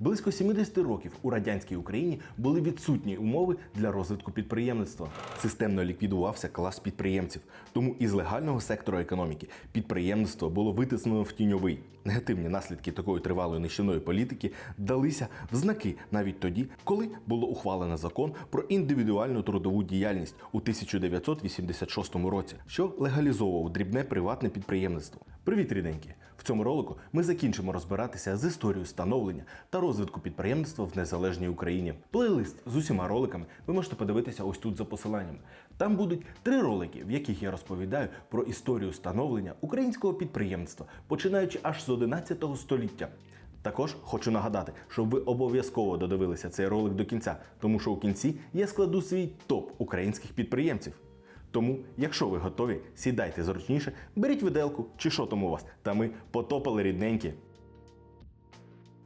Близько 70 років у радянській Україні були відсутні умови для розвитку підприємництва. Системно ліквідувався клас підприємців. Тому із легального сектору економіки підприємництво було витиснено в тіньовий. Негативні наслідки такої тривалої нищівної політики далися в знаки навіть тоді, коли було ухвалено закон про індивідуальну трудову діяльність у 1986 році, що легалізовував дрібне приватне підприємництво. Привіт, ріденькі! Цьому ролику ми закінчимо розбиратися з історією становлення та розвитку підприємництва в незалежній Україні. Плейлист з усіма роликами ви можете подивитися ось тут за посиланням. Там будуть три ролики, в яких я розповідаю про історію становлення українського підприємництва, починаючи аж з 11 століття. Також хочу нагадати, щоб ви обов'язково додивилися цей ролик до кінця, тому що у кінці я складу свій топ українських підприємців. Тому, якщо ви готові, сідайте зручніше, беріть виделку чи що там у вас, та ми потопали рідненькі.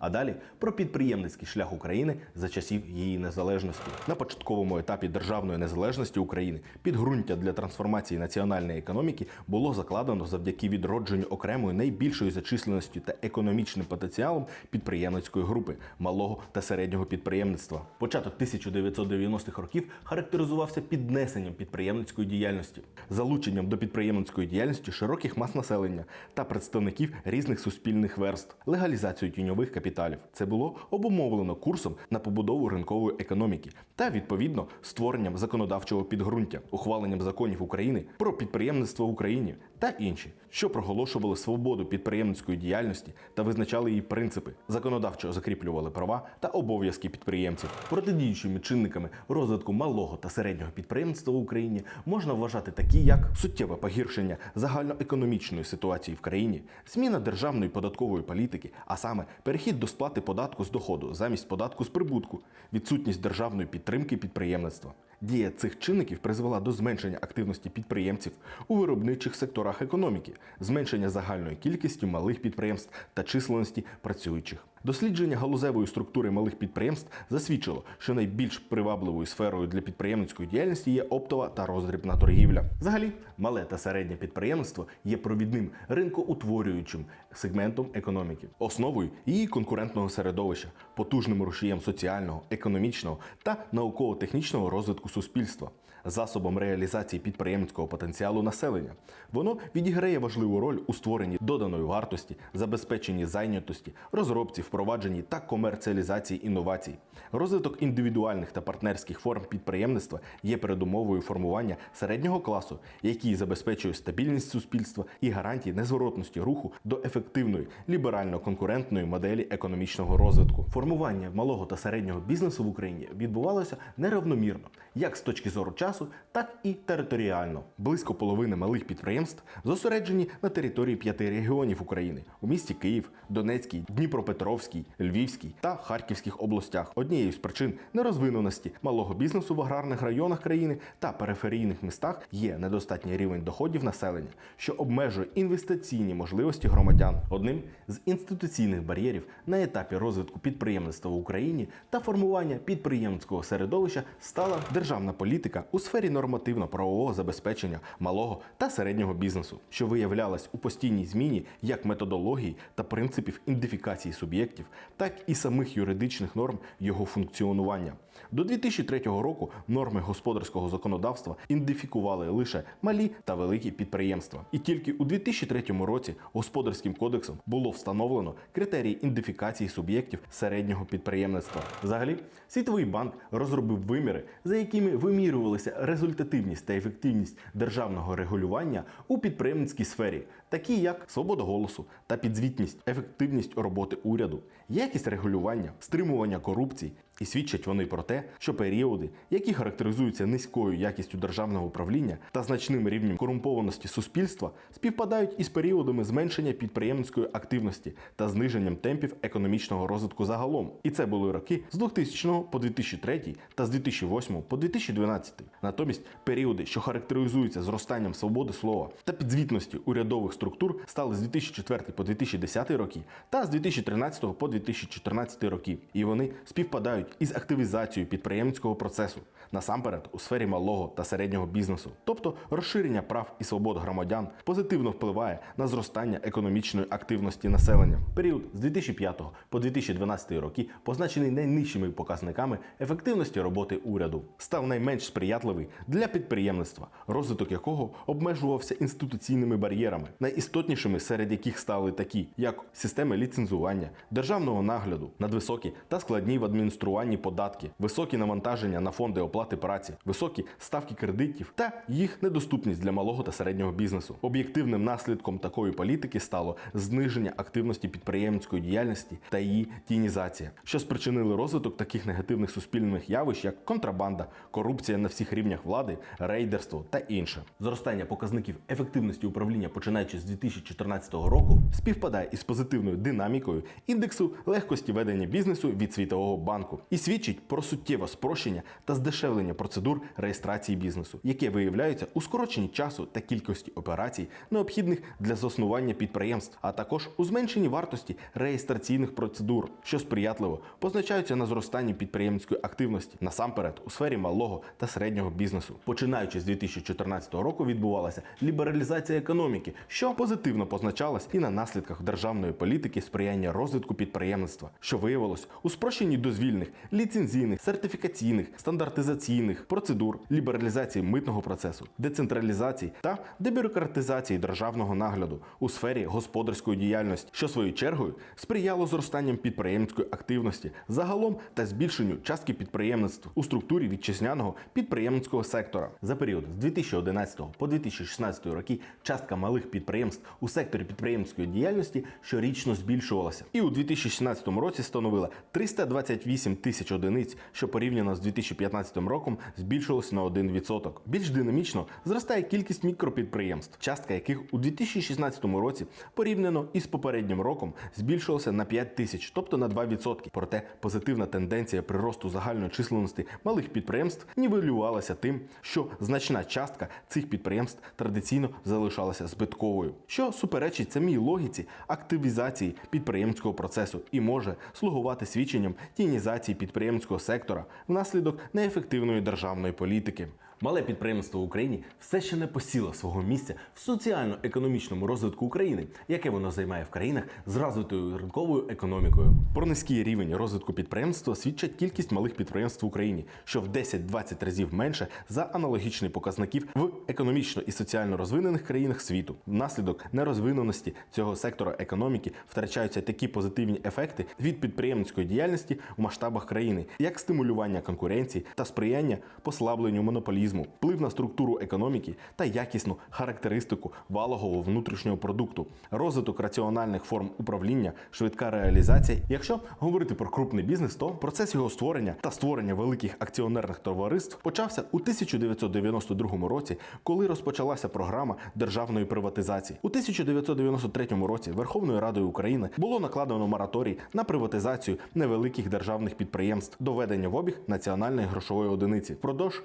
А далі про підприємницький шлях України за часів її незалежності. На початковому етапі державної незалежності України підґрунтя для трансформації національної економіки було закладено завдяки відродженню окремої найбільшої за численністю та економічним потенціалом підприємницької групи малого та середнього підприємництва. Початок 1990-х років характеризувався піднесенням підприємницької діяльності, залученням до підприємницької діяльності широких мас населення та представників різних суспільних верств, легалізацією тіньових капіталів. Це було обумовлено курсом на побудову ринкової економіки та відповідно створенням законодавчого підґрунтя, ухваленням законів України про підприємництво в Україні та інші, що проголошували свободу підприємницької діяльності та визначали її принципи, законодавчо закріплювали права та обов'язки підприємців. Протидіючими чинниками розвитку малого та середнього підприємництва в Україні можна вважати такі, як суттєве погіршення загальноекономічної ситуації в країні, зміна державної податкової політики, а саме перехід до сплати податку з доходу замість податку з прибутку, відсутність державної підтримки підприємництва. Дія цих чинників призвела до зменшення активності підприємців у виробничих секторах економіки, зменшення загальної кількості малих підприємств та численності працюючих. Дослідження галузевої структури малих підприємств засвідчило, що найбільш привабливою сферою для підприємницької діяльності є оптова та роздрібна торгівля. Взагалі, мале та середнє підприємництво є провідним ринкоутворюючим сегментом економіки, основою її конкурентного середовища, потужним рушієм соціального, економічного та науково-технічного розвитку суспільства, засобом реалізації підприємницького потенціалу населення. Воно відіграє важливу роль у створенні доданої вартості, забезпеченні зайнятості, розробці, впровадженні та комерціалізації інновацій. Розвиток індивідуальних та партнерських форм підприємництва є передумовою формування середнього класу, який забезпечує стабільність суспільства і гарантії незворотності руху до ефективної ліберально-конкурентної моделі економічного розвитку. Формування малого та середнього бізнесу в Україні відбувалося неравномірно, як з точки зору часу, так і територіально. Близько половини малих підприємств зосереджені на території п'яти регіонів України у місті Київ, Донецький, Дніпропетровський, Львівський та Харківських областях. Однією з причин нерозвиненості малого бізнесу в аграрних районах країни та периферійних містах є недостатній рівень доходів населення, що обмежує інвестиційні можливості громадян. Одним з інституційних бар'єрів на етапі розвитку підприємництва в Україні та формування підприємницького середовища стала державна політика у сфері нормативно-правового забезпечення малого та середнього бізнесу, що виявлялась у постійній зміні як методології та принципів ідентифікації суб'єктів, так і самих юридичних норм його функціонування. До 2003 року норми господарського законодавства ідентифікували лише малі та великі підприємства. І тільки у 2003 році господарським кодексом було встановлено критерії ідентифікації суб'єктів середнього підприємництва. Взагалі, Світовий банк розробив виміри, за якими вимірювалися результативність та ефективність державного регулювання у підприємницькій сфері, такі як свобода голосу та підзвітність, ефективність роботи уряду, якість регулювання, стримування корупції. І свідчать вони про те, що періоди, які характеризуються низькою якістю державного управління та значним рівнем корумпованості суспільства, співпадають із періодами зменшення підприємницької активності та зниженням темпів економічного розвитку загалом. І це були роки з 2000 по 2003 та з 2008 по 2012. Натомість періоди, що характеризуються зростанням свободи слова та підзвітності урядових структур, стали з 2004 по 2010 роки та з 2013 по 2014 роки. І вони співпадають із активізацією підприємницького процесу, насамперед у сфері малого та середнього бізнесу. Тобто розширення прав і свобод громадян позитивно впливає на зростання економічної активності населення. Період з 2005 по 2012 роки позначений найнижчими показниками ефективності роботи уряду, став найменш сприятливий для підприємництва, розвиток якого обмежувався інституційними бар'єрами, найістотнішими серед яких стали такі, як системи ліцензування, державного нагляду, надвисокі та складні в адмініструванні податки, високі навантаження на фонди оплати праці, високі ставки кредитів та їх недоступність для малого та середнього бізнесу. Об'єктивним наслідком такої політики стало зниження активності підприємницької діяльності та її тінізація, що спричинили розвиток таких негативних суспільних явищ, як контрабанда, корупція на всіх рівнях влади, рейдерство та інше. Зростання показників ефективності управління, починаючи з 2014 року, співпадає із позитивною динамікою індексу легкості ведення бізнесу від Світового банку і свідчить про суттєве спрощення та здешевлення процедур реєстрації бізнесу, яке виявляються у скороченні часу та кількості операцій, необхідних для заснування підприємств, а також у зменшенні вартості реєстраційних процедур, що сприятливо позначаються на зростанні підприємницької активності насамперед у сфері малого та середнього бізнесу. Починаючи з 2014 року, відбувалася лібералізація економіки, що позитивно позначалась і на наслідках державної політики сприяння розвитку підприємництва, що виявилось у спрощенні дозвільних, ліцензійних, сертифікаційних, стандартизаційних процедур, лібералізації митного процесу, децентралізації та дебюрократизації державного нагляду у сфері господарської діяльності, що своєю чергою сприяло зростанням підприємницької активності загалом та збільшенню частки підприємництв у структурі вітчизняного підприємницького сектора. За період з 2011 по 2016 роки частка малих підприємств у секторі підприємницької діяльності щорічно збільшувалася, і у 2016 році становила 328 тисяч одиниць, що порівняно з 2015 роком збільшилося на 1%. Більш динамічно зростає кількість мікропідприємств, частка яких у 2016 році порівняно із попереднім роком збільшилася на 5 тисяч, тобто на 2%. Проте позитивна тенденція приросту загальної численності малих підприємств нівелювалася тим, що значна частка цих підприємств традиційно залишалася збитковою, що суперечить самій логіці активізації підприємського процесу і може слугувати свідченням тінізації підприємського сектора внаслідок неефективної державної політики. Мале підприємство в Україні все ще не посіло свого місця в соціально-економічному розвитку України, яке воно займає в країнах з розвитою ринковою економікою. Про низький рівень розвитку підприємства свідчать кількість малих підприємств в Україні, що в 10-20 разів менше за аналогічних показників в економічно і соціально розвинених країнах світу. Внаслідок нерозвиненості цього сектора економіки втрачаються такі позитивні ефекти від підприємницької діяльності в масштабах країни, як стимулювання конкуренції та сприяння послабленню монополізму, вплив на структуру економіки та якісну характеристику валового внутрішнього продукту, розвиток раціональних форм управління, швидка реалізація. Якщо говорити про крупний бізнес, то процес його створення та створення великих акціонерних товариств почався у 1992 році, коли розпочалася програма державної приватизації. У 1993 році Верховною Радою України було накладено мораторій на приватизацію невеликих державних підприємств, доведення в обіг національної грошової одиниці. Впродовж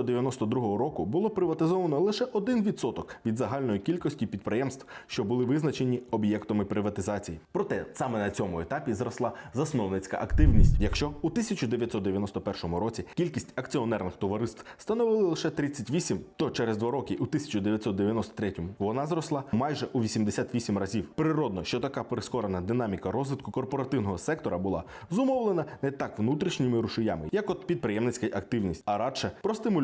1992 року було приватизовано лише 1% від загальної кількості підприємств, що були визначені об'єктами приватизації. Проте саме на цьому етапі зросла засновницька активність. Якщо у 1991 році кількість акціонерних товариств становила лише 38, то через два роки у 1993 вона зросла майже у 88 разів. Природно, що така прискорена динаміка розвитку корпоративного сектора була зумовлена не так внутрішніми рушіями, як от підприємницька активність, а радше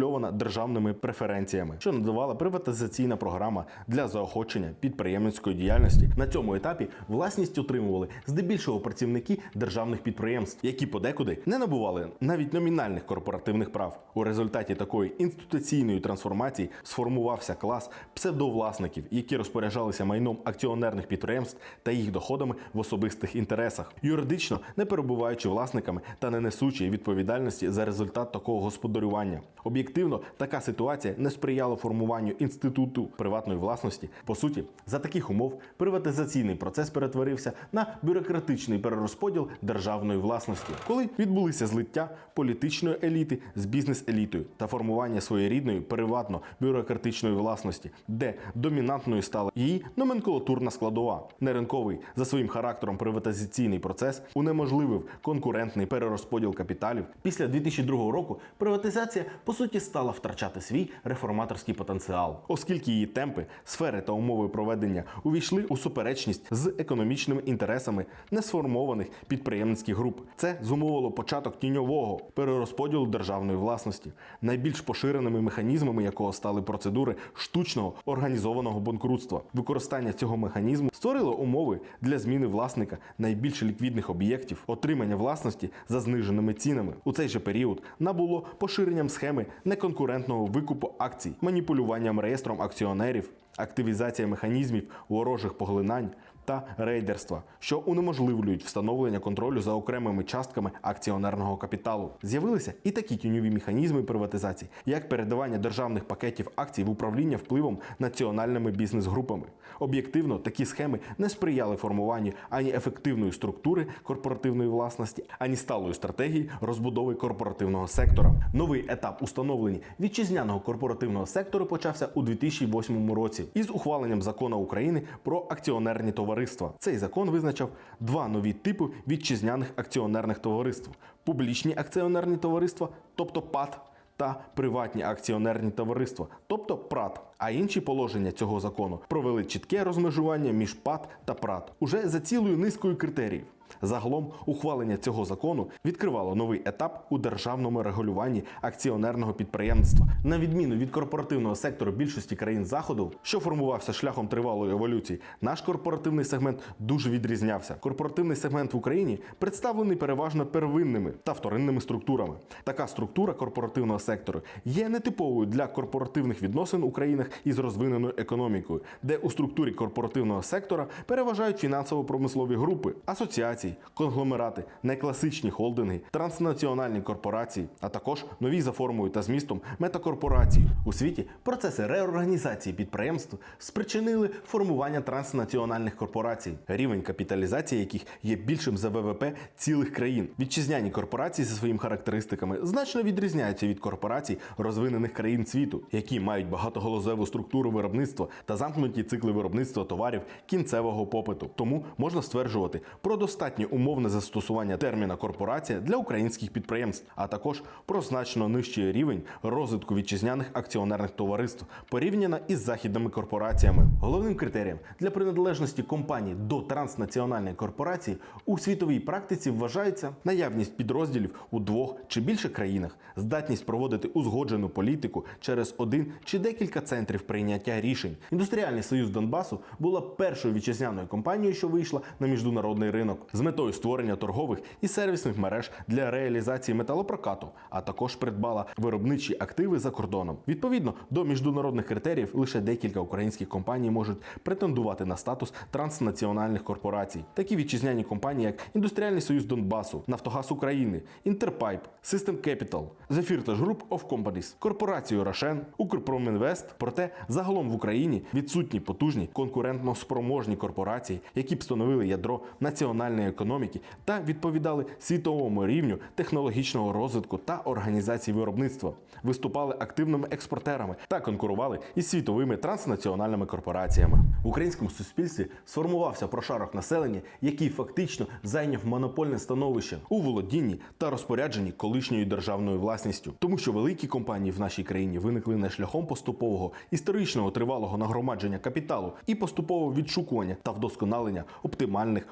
простимульована державними преференціями, що надавала приватизаційна програма для заохочення підприємницької діяльності. На цьому етапі власність отримували здебільшого працівники державних підприємств, які подекуди не набували навіть номінальних корпоративних прав. У результаті такої інституційної трансформації сформувався клас псевдовласників, які розпоряджалися майном акціонерних підприємств та їх доходами в особистих інтересах, юридично не перебуваючи власниками та не несучи відповідальності за результат такого господарювання. Об'єктивно Об'єктивно, така ситуація не сприяла формуванню інституту приватної власності. По суті, за таких умов приватизаційний процес перетворився на бюрократичний перерозподіл державної власності, коли відбулися злиття політичної еліти з бізнес-елітою та формування своєрідної приватно-бюрократичної власності, де домінантною стала її номенклатурна складова. Неринковий за своїм характером приватизаційний процес унеможливив конкурентний перерозподіл капіталів. Після 2002 року приватизація по суті стала втрачати свій реформаторський потенціал, оскільки її темпи, сфери та умови проведення увійшли у суперечність з економічними інтересами несформованих підприємницьких груп. Це зумовило початок тіньового перерозподілу державної власності, найбільш поширеними механізмами якого стали процедури штучного організованого банкрутства. Використання цього механізму створило умови для зміни власника найбільш ліквідних об'єктів, отримання власності за зниженими цінами. У цей же період набуло поширенням схеми неконкурентного викупу акцій, маніпулюванням реєстром акціонерів, активізація механізмів ворожих поглинань та рейдерства, що унеможливлюють встановлення контролю за окремими частками акціонерного капіталу. З'явилися і такі тіньові механізми приватизації, як передавання державних пакетів акцій в управління впливом національними бізнес-групами. Об'єктивно, такі схеми не сприяли формуванню ані ефективної структури корпоративної власності, ані сталої стратегії розбудови корпоративного сектора. Новий етап установлення вітчизняного корпоративного сектору почався у 2008 році із ухваленням закону України про акціонерні товариства. Цей закон визначав два нові типи вітчизняних акціонерних товариств: публічні акціонерні товариства, тобто ПАТ, та приватні акціонерні товариства, тобто ПРАТ. А інші положення цього закону провели чітке розмежування між ПАТ та ПРАТ уже за цілою низкою критеріїв. Загалом ухвалення цього закону відкривало новий етап у державному регулюванні акціонерного підприємництва. На відміну від корпоративного сектору більшості країн заходу, що формувався шляхом тривалої еволюції, наш корпоративний сегмент дуже відрізнявся. Корпоративний сегмент в Україні представлений переважно первинними та вторинними структурами. Така структура корпоративного сектору є нетиповою для корпоративних відносин у країнах із розвиненою економікою, де у структурі корпоративного сектора переважають фінансово-промислові групи, асоціації, конгломерати, некласичні холдинги, транснаціональні корпорації, а також нові за формою та змістом метакорпорації. У світі процеси реорганізації підприємств спричинили формування транснаціональних корпорацій, рівень капіталізації яких є більшим за ВВП цілих країн. Вітчизняні корпорації за своїми характеристиками значно відрізняються від корпорацій розвинених країн світу, які мають багатоголозеву структуру виробництва та замкнуті цикли виробництва товарів кінцевого попиту. Тому можна стверджувати про достатнє умовне застосування терміна корпорація для українських підприємств, а також про значно нижчий рівень розвитку вітчизняних акціонерних товариств порівняно із західними корпораціями. Головним критерієм для приналежності компанії до транснаціональної корпорації у світовій практиці вважається наявність підрозділів у двох чи більше країнах, здатність проводити узгоджену політику через один чи декілька центрів прийняття рішень. Індустріальний союз Донбасу була першою вітчизняною компанією, що вийшла на міжнародний ринок з метою створення торгових і сервісних мереж для реалізації металопрокату, а також придбала виробничі активи за кордоном. Відповідно до міжнародних критеріїв, лише декілька українських компаній можуть претендувати на статус транснаціональних корпорацій. Такі вітчизняні компанії, як Індустріальний союз Донбасу, Нафтогаз України, Інтерпайп, System Capital, The Firtash Group of Companies, корпорацію Рошен, Укрпромінвест. Проте загалом в Україні відсутні потужні конкурентно спроможні корпорації, які б становили ядро національної економіки та відповідали світовому рівню технологічного розвитку та організації виробництва, виступали активними експортерами та конкурували із світовими транснаціональними корпораціями. В українському суспільстві сформувався прошарок населення, який фактично зайняв монопольне становище у володінні та розпорядженні колишньою державною власністю, тому що великі компанії в нашій країні виникли не шляхом поступового історичного тривалого нагромадження капіталу і поступового відшукування та вдосконалення оптимальних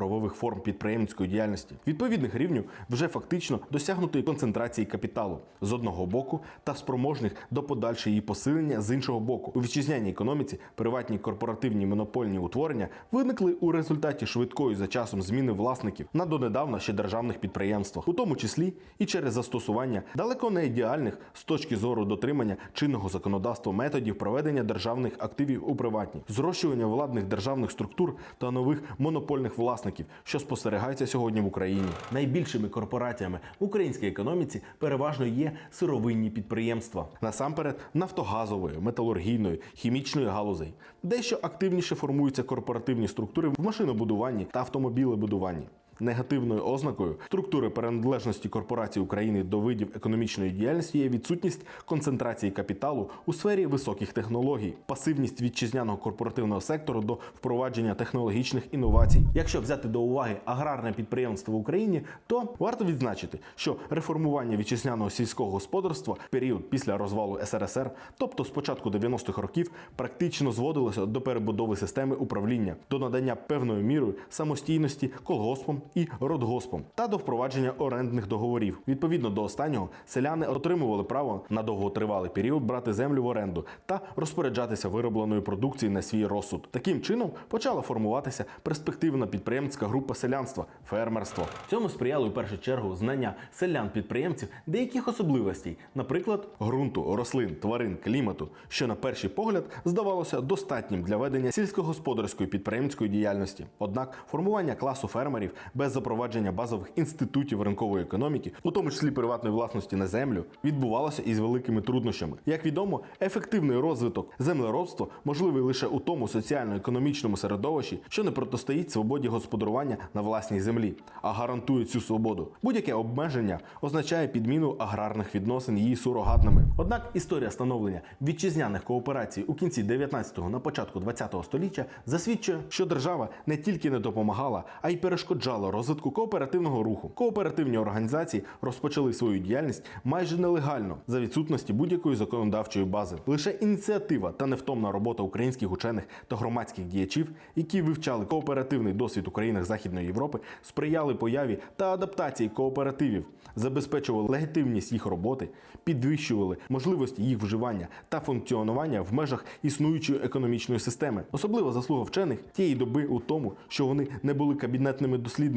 організаційно-правових форм підприємницької діяльності. Відповідних рівнів вже фактично досягнутої концентрації капіталу з одного боку та спроможних до подальшого її посилення з іншого боку. У вітчизняній економіці приватні корпоративні монопольні утворення виникли у результаті швидкої за часом зміни власників на донедавна ще державних підприємствах, у тому числі і через застосування далеко не ідеальних з точки зору дотримання чинного законодавства методів проведення державних активів у приватні, зрощування владних державних структур та нових монопольних власників. Власників, що спостерігається сьогодні в Україні. Найбільшими корпораціями в українській економіці переважно є сировинні підприємства, насамперед нафтогазової, металургійної, хімічної галузей. Дещо активніше формуються корпоративні структури в машинобудуванні та автомобілебудуванні. Негативною ознакою структури переналежності корпорацій України до видів економічної діяльності є відсутність концентрації капіталу у сфері високих технологій, пасивність вітчизняного корпоративного сектору до впровадження технологічних інновацій. Якщо взяти до уваги аграрне підприємство в Україні, то варто відзначити, що реформування вітчизняного сільського господарства в період після розвалу СРСР, тобто з початку 90-х років, практично зводилося до перебудови системи управління, до надання певною мірою самостійності колгоспом і родгоспом та до впровадження орендних договорів. Відповідно до останнього, селяни отримували право на довготривалий період брати землю в оренду та розпоряджатися виробленою продукцією на свій розсуд. Таким чином почала формуватися перспективна підприємницька група селянства фермерство. Цьому сприяли в першу чергу знання селян-підприємців деяких особливостей, наприклад, ґрунту, рослин, тварин, клімату, що на перший погляд здавалося достатнім для ведення сільськогосподарської підприємницької діяльності. Однак формування класу фермерів без запровадження базових інститутів ринкової економіки, у тому числі приватної власності на землю, відбувалося із великими труднощами. Як відомо, ефективний розвиток землеробства можливий лише у тому соціально-економічному середовищі, що не протистоїть свободі господарювання на власній землі, а гарантує цю свободу. Будь-яке обмеження означає підміну аграрних відносин її сурогатними. Однак історія становлення вітчизняних кооперацій у кінці 19-го на початку 20-го століття засвідчує, що держава не тільки не допомагала, а й перешкоджала розвитку кооперативного руху. Кооперативні організації розпочали свою діяльність майже нелегально за відсутності будь-якої законодавчої бази. Лише ініціатива та невтомна робота українських учених та громадських діячів, які вивчали кооперативний досвід у країнах Західної Європи, сприяли появі та адаптації кооперативів, забезпечували легітимність їх роботи, підвищували можливості їх вживання та функціонування в межах існуючої економічної системи. Особлива заслуга вчених тієї доби у тому, що вони не були кабінетними дослідниками.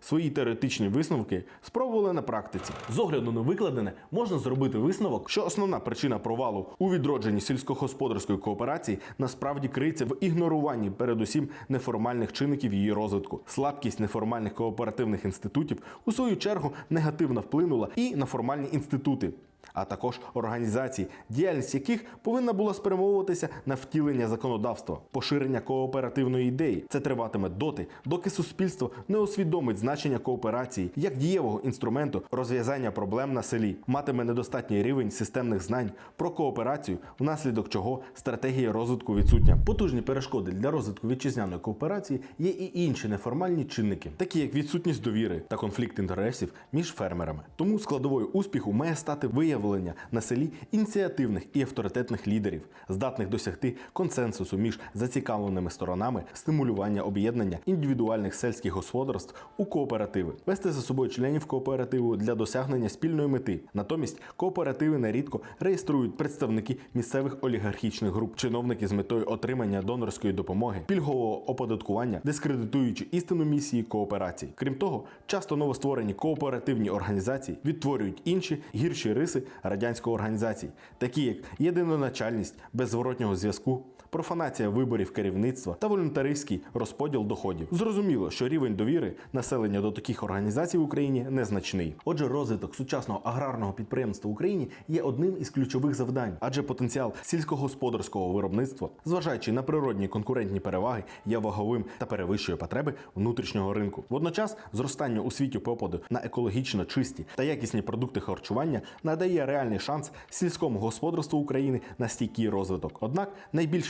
Свої теоретичні висновки спробували на практиці. З огляду на викладене можна зробити висновок, що основна причина провалу у відродженні сільськогосподарської кооперації насправді криється в ігноруванні передусім неформальних чинників її розвитку. Слабкість неформальних кооперативних інститутів у свою чергу негативно вплинула і на формальні інститути. А також організації, діяльність яких повинна була спрямовуватися на втілення законодавства, поширення кооперативної ідеї. Це триватиме доти, доки суспільство не усвідомить значення кооперації як дієвого інструменту розв'язання проблем на селі, матиме недостатній рівень системних знань про кооперацію, внаслідок чого стратегія розвитку відсутня. Потужні перешкоди для розвитку вітчизняної кооперації є і інші неформальні чинники, такі як відсутність довіри та конфлікт інтересів між фермерами. Тому складовою успіху має стати виявлення на селі ініціативних і авторитетних лідерів, здатних досягти консенсусу між зацікавленими сторонами, стимулювання об'єднання індивідуальних сельських господарств у кооперативи, вести за собою членів кооперативу для досягнення спільної мети. Натомість кооперативи нерідко реєструють представники місцевих олігархічних груп, чиновники з метою отримання донорської допомоги, пільгового оподаткування, дискредитуючи істинну місії кооперації. Крім того, часто новостворені кооперативні організації відтворюють інші гірші риси радянської організації, такі як єдиноначальність беззворотнього зв'язку. Профанація виборів керівництва та волюнтаристський розподіл доходів. Зрозуміло, що рівень довіри населення до таких організацій в Україні незначний. Отже, розвиток сучасного аграрного підприємства в Україні є одним із ключових завдань, адже потенціал сільськогосподарського виробництва, зважаючи на природні конкурентні переваги, є ваговим та перевищує потреби внутрішнього ринку. Водночас, зростання у світі попаду на екологічно чисті та якісні продукти харчування надає реальний шанс сільському господарству України на стійкий розвиток. Однак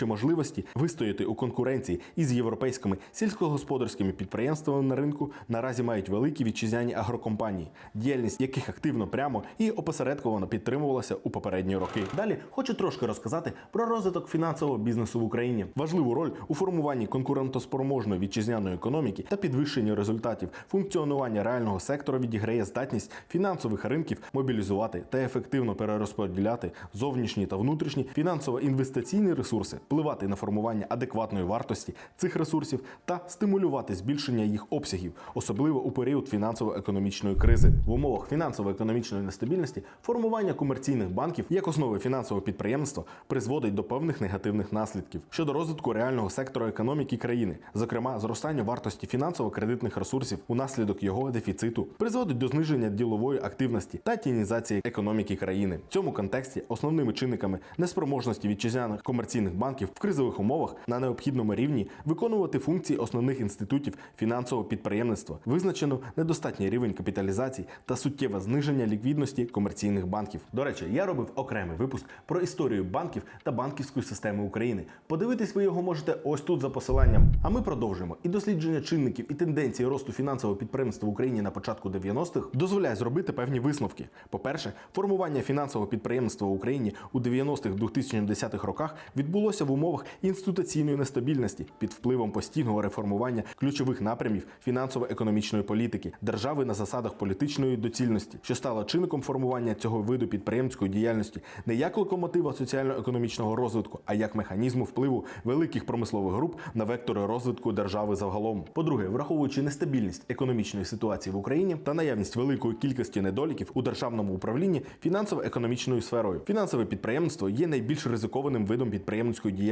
можливості вистояти у конкуренції із європейськими сільськогосподарськими підприємствами на ринку наразі мають великі вітчизняні агрокомпанії, діяльність яких активно прямо і опосередковано підтримувалася у попередні роки. Далі хочу трошки розказати про розвиток фінансового бізнесу в Україні. Важливу роль у формуванні конкурентоспроможної вітчизняної економіки та підвищенні результатів функціонування реального сектора відіграє здатність фінансових ринків мобілізувати та ефективно перерозподіляти зовнішні та внутрішні фінансово-інвестиційні ресурси, впливати на формування адекватної вартості цих ресурсів та стимулювати збільшення їх обсягів, особливо у період фінансово-економічної кризи. В умовах фінансово-економічної нестабільності формування комерційних банків як основи фінансового підприємства призводить до певних негативних наслідків щодо розвитку реального сектора економіки країни, зокрема зростання вартості фінансово-кредитних ресурсів унаслідок його дефіциту, призводить до зниження ділової активності та тінізації економіки країни. В цьому контексті основними чинниками неспроможності вітчизняних комерційних банків в кризових умовах на необхідному рівні виконувати функції основних інститутів фінансового підприємництва, визначено недостатній рівень капіталізації та суттєве зниження ліквідності комерційних банків. До речі, я робив окремий випуск про історію банків та банківської системи України. Подивитись ви його можете ось тут за посиланням. А ми продовжуємо. І дослідження чинників і тенденцій росту фінансового підприємства в Україні на початку 90-х дозволяє зробити певні висновки. По-перше, формування фінансового підприємства в Україні у 90-х-2010-х роках відбулося в умовах інституційної нестабільності під впливом постійного реформування ключових напрямів фінансово-економічної політики держави на засадах політичної доцільності, що стало чинником формування цього виду підприємської діяльності не як локомотива соціально-економічного розвитку, а як механізму впливу великих промислових груп на вектори розвитку держави загалом. По-друге, враховуючи нестабільність економічної ситуації в Україні та наявність великої кількості недоліків у державному управлінні фінансово-економічною сферою, фінансове підприємство є найбільш ризикованим видом підприємницької діяльності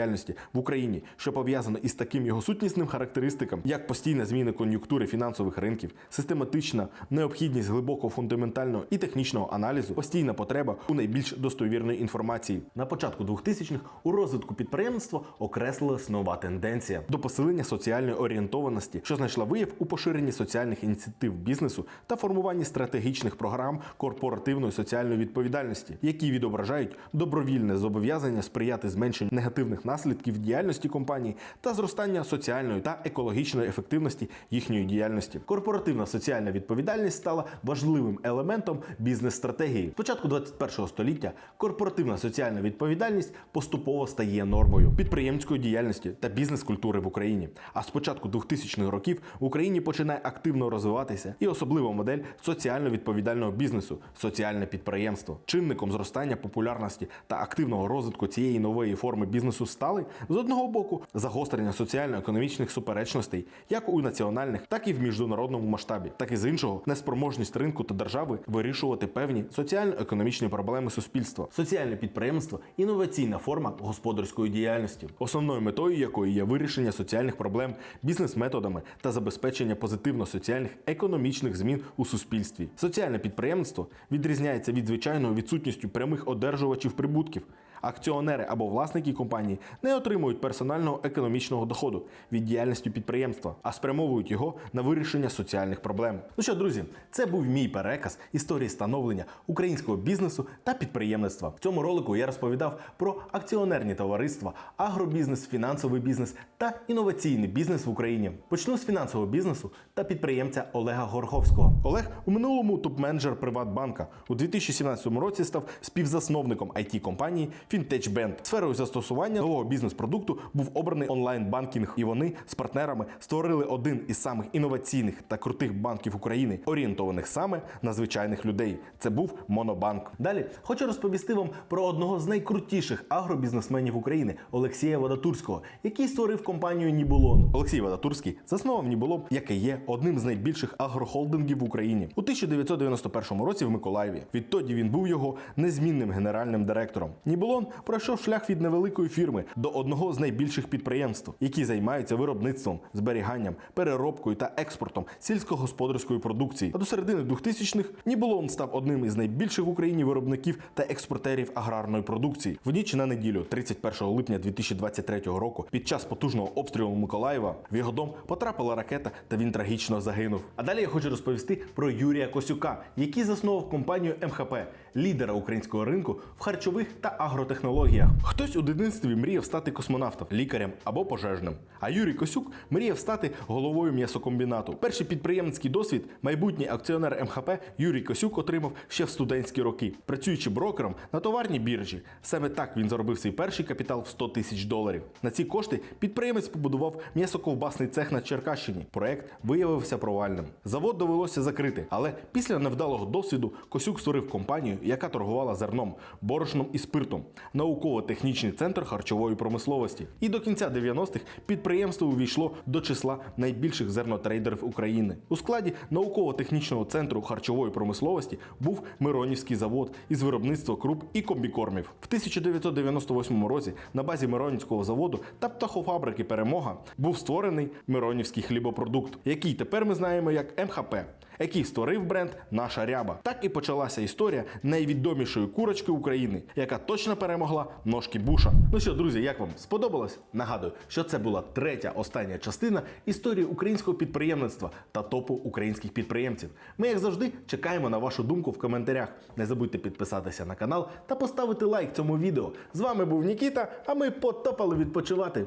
в Україні, що пов'язано із таким його сутнісним характеристикам, як постійна зміна кон'юнктури фінансових ринків, систематична необхідність глибокого фундаментального і технічного аналізу, постійна потреба у найбільш достовірної інформації. На початку 2000-х у розвитку підприємництва окреслилась нова тенденція до посилення соціальної орієнтованості, що знайшла вияв у поширенні соціальних ініціатив бізнесу та формуванні стратегічних програм корпоративної соціальної відповідальності, які відображають добровільне зобов'язання сприяти зменшенню негативних наслідків діяльності компанії та зростання соціальної та екологічної ефективності їхньої діяльності. Корпоративна соціальна відповідальність стала важливим елементом бізнес-стратегії. З початку 21 століття корпоративна соціальна відповідальність поступово стає нормою підприємської діяльності та бізнес-культури в Україні. А з початку 2000-х років в Україні починає активно розвиватися і особлива модель соціально відповідального бізнесу соціальне підприємство. Чинником зростання популярності та активного розвитку цієї нової форми бізнесу стали з одного боку загострення соціально-економічних суперечностей, як у національних, так і в міжнародному масштабі, так і з іншого неспроможність ринку та держави вирішувати певні соціально-економічні проблеми суспільства. Соціальне підприємство інноваційна форма господарської діяльності, основною метою якої є вирішення соціальних проблем бізнес-методами та забезпечення позитивно-соціальних економічних змін у суспільстві. Соціальне підприємство відрізняється від звичайного відсутністю прямих одержувачів прибутків. Акціонери або власники компанії не отримують персонального економічного доходу від діяльності підприємства, а спрямовують його на вирішення соціальних проблем. Ну що, друзі, це був мій переказ історії становлення українського бізнесу та підприємництва. В цьому ролику я розповідав про акціонерні товариства, агробізнес, фінансовий бізнес та інноваційний бізнес в Україні. Почну з фінансового бізнесу та підприємця Олега Горховського. Олег у минулому топ-менеджер Приватбанка у 2017 році став співзасновником it компанії FinTechBank. Сферою застосування нового бізнес-продукту був обраний онлайн-банкінг, і вони з партнерами створили один із самих інноваційних та крутих банків України, орієнтованих саме на звичайних людей. Це був Монобанк. Далі хочу розповісти вам про одного з найкрутіших агробізнесменів України Олексія Водотурського, який створив компанію Нібулон. Олексій Водотурський заснував Нібулон, який є одним з найбільших агрохолдингів в Україні у 1991 році в Миколаєві. Відтоді він був його незмінним генеральним директором. Нібулон пройшов шлях від невеликої фірми до одного з найбільших підприємств, які займаються виробництвом, зберіганням, переробкою та експортом сільськогосподарської продукції. А до середини 2000-х Нібулон став одним із найбільших в Україні виробників та експортерів аграрної продукції. В ніч на неділю, 31 липня 2023 року, під час потужного обстрілу Миколаєва в його дом потрапила ракета, та він трагічно загинув. А далі я хочу розповісти про Юрія Косюка, який заснував компанію МХП, лідера українського ринку в харчових та нанотехнологіях. Хтось у дитинстві мріяв стати космонавтом, лікарем або пожежним. А Юрій Косюк мріяв стати головою м'ясокомбінату. Перший підприємницький досвід майбутній акціонер МХП Юрій Косюк отримав ще в студентські роки, працюючи брокером на товарній біржі. Саме так він заробив свій перший капітал в 100 тисяч доларів. На ці кошти підприємець побудував м'ясоковбасний цех на Черкащині. Проект виявився провальним. Завод довелося закрити, але після невдалого досвіду Косюк створив компанію, яка торгувала зерном, борошном і спиртом, науково-технічний центр харчової промисловості. І до кінця 90-х підприємство увійшло до числа найбільших зернотрейдерів України. У складі науково-технічного центру харчової промисловості був Миронівський завод із виробництва круп і комбікормів. В 1998 році на базі Миронівського заводу та птахофабрики Перемога був створений Миронівський хлібопродукт, який тепер ми знаємо як МХП, який створив бренд Наша ряба. Так і почалася історія найвідомішої курочки України, яка точно перемогла ножки Буша. Ну що, друзі, як вам сподобалось? Нагадую, що це була третя остання частина історії українського підприємництва та топу українських підприємців. Ми, як завжди, чекаємо на вашу думку в коментарях. Не забудьте підписатися на канал та поставити лайк цьому відео. З вами був Нікіта, а ми потопали відпочивати.